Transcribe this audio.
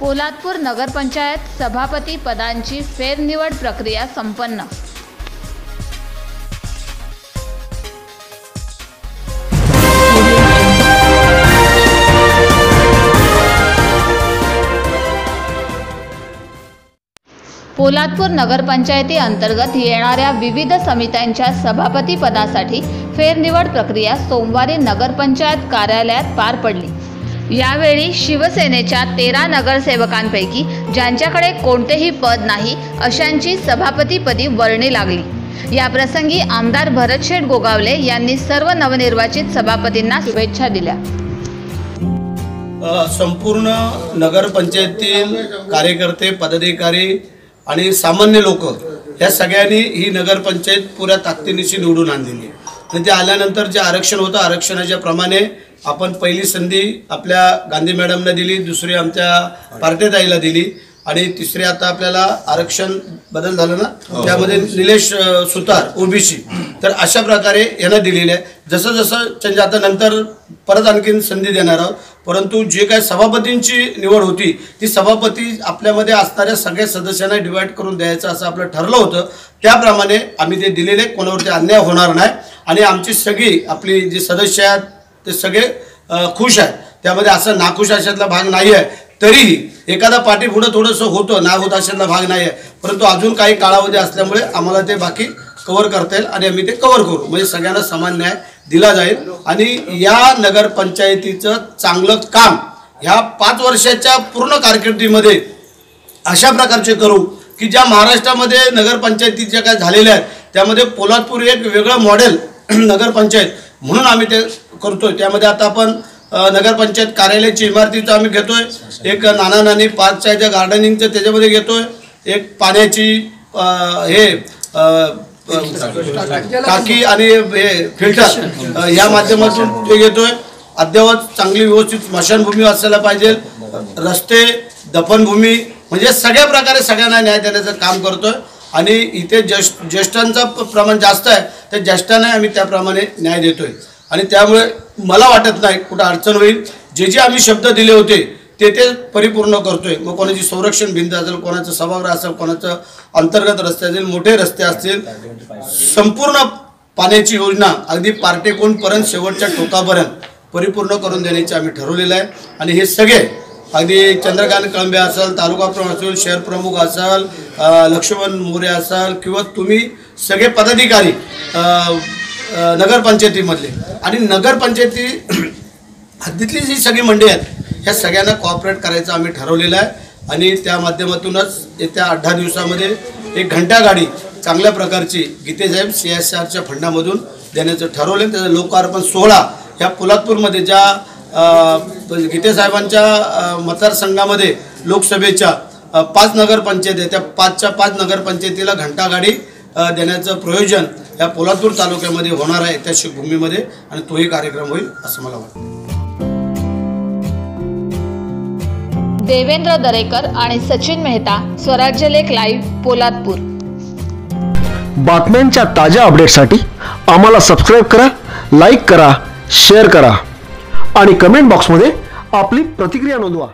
पोलादपूर नगरपंचायत सभापती पदांची फेरनिवड प्रक्रिया संपन्न. पोलादपूर नगरपंचायती अंतर्गत येणाऱ्या विविध समित्यांच्या सभापती पदासाठी फेरनिवड प्रक्रिया सोमवारी नगरपंचायत कार्यालयात पार पडली. यावेळी शिवसेनेच्या तेरा नगरसेवकांपैकी ज्यांच्याकडे कोणतेही पद नाही अशांची सभापतीपदी वर्णी लागली. याप्रसंगी आमदार भरतशेठ गोगावले यांनी सर्व नवनिर्वाचित सभापतींना शुभेच्छा दिल्या. संपूर्ण नगरपंचायतीतील कार्यकर्ते पदाधिकारी आणि सामान्य लोक या सगळ्यांनी ही नगरपंचायत पुऱ्या ताकदीनिशी निवडून आणलेली आहे. आणि ते आल्यानंतर जे आरक्षण होतं आरक्षणाच्या प्रमाणे आपण पहिली संधी आपल्या गांधी मॅडमला दिली दुसरी आमच्या पार्टेताईला दिली आणि तिसरी आता आपल्याला आरक्षण बदल झालं ना? त्यामध्ये निलेश सुतार ओबीसी. तर अशा प्रकारे यांना दिलेले आहे. जसं जसं चेंज आता नंतर परत आणखीन संधी देणार आहोत. परंतु जे काय सभापतींची निवड होती ती सभापती आपल्यामध्ये असणाऱ्या सगळ्या सदस्यांना डिवाईड करून द्यायचं असं आपलं ठरलं होतं. त्याप्रमाणे आम्ही ते दिलेले कोणावरती अन्याय होणार नाही. आणि आमची सगळी आपली जी सदस्य आहेत ते सगळे खुश आहेत. त्यामध्ये असं नाखुश अशातला भाग नाही आहे तरीही एखादा पाठी पुढं थोडंसं होतं ना होत अशातला भाग नाही आहे परंतु अजून काही काळावधी असल्यामुळे आम्हाला ते बाकी कवर करता येईल आणि आम्ही ते कवर करू. म्हणजे सगळ्यांना समान न्याय दिला जाईल. आणि या नगरपंचायतीचं चांगलं काम ह्या पाच वर्षाच्या पूर्ण कारकिर्दीमध्ये अशा प्रकारचे करू की ज्या महाराष्ट्रामध्ये नगरपंचायती ज्या काय झालेल्या आहेत त्यामध्ये पोलादपूर एक वेगळं मॉडेल नगरपंचायत. म्हणून आम्ही ते करतोय. त्यामध्ये आता आपण नगरपंचायत कार्यालयाची इमारतीचं आम्ही घेतोय. एक नाना नानी पार्कच्या ज्या गार्डनिंगचं त्याच्यामध्ये घेतोय. एक पाण्याची हे टाकी आणि हे फिल्टर या माध्यमातून ते घेतोय. अद्ययावत चांगली व्यवस्थित स्मशानभूमी असायला पाहिजे. रस्ते दफनभूमी म्हणजे सगळ्या प्रकारे सगळ्यांना न्याय देण्याचं काम करतोय. आणि इथे ज्येष्ठ ज्येष्ठांचं प्रमाण जास्त आहे त्या ज्येष्ठांना आम्ही त्याप्रमाणे न्याय देतोय. आणि त्यामुळे मला वाटत नाही कुठं अडचण होईल जे जे आम्ही शब्द दिले होते ते ते परिपूर्ण करतोय. मग कोणाची संरक्षण भिंत असेल कोणाचं सभागृह असेल कोणाचं अंतर्गत रस्ते असेल मोठे रस्ते असतील संपूर्ण पाण्याची योजना अगदी पार्टेकोनपर्यंत शेवटच्या टोकापर्यंत परिपूर्ण करून देण्याचे आम्ही ठरवलेलं आहे. आणि हे सगळे अगदी चंद्रकांत कळंबे असेल तालुका प्रमुख असेल शहर प्रमुख असाल लक्ष्मण मोरे असाल किंवा तुम्ही सगळे पदाधिकारी नगरपंचायतीमधले. आणि नगरपंचायती हद्दीतली जी सगळी मंडळी आहेत ह्या सगळ्यांना कॉपरेट करायचं आम्ही ठरवलेलं आहे. आणि त्या माध्यमातूनच येत्या आठ दहा दिवसामध्ये एक घंटा गाडी चांगल्या प्रकारची गीतेसाहेब सी एस आरच्या फंडामधून देण्याचं ठरवलं त्याचा लोकार्पण सोहळा ह्या पोलादपूरमध्ये ज्या अ, गीतेसाहेबांच्या अ, मतदारसंघामध्ये लोकसभेच्या पाच नगरपंचायत आहे त्या पाचच्या पाच नगरपंचायतीला घंटागाडी देण्याचं प्रयोजन या पोलादपूर तालुक्यामध्ये होणार आहे त्या भूमीमध्ये आणि तोही कार्यक्रम होईल असं मला वाटतं. देवेंद्र दरेकर आणि सचिन मेहता स्वराज्य लेख लाईव्ह पोलादपूर. बातम्यांच्या ताज्या अपडेटसाठी आम्हाला सबस्क्राईब करा लाईक करा शेअर करा. आणि कमेंट बॉक्समध्ये आपली प्रतिक्रिया नोंदवा.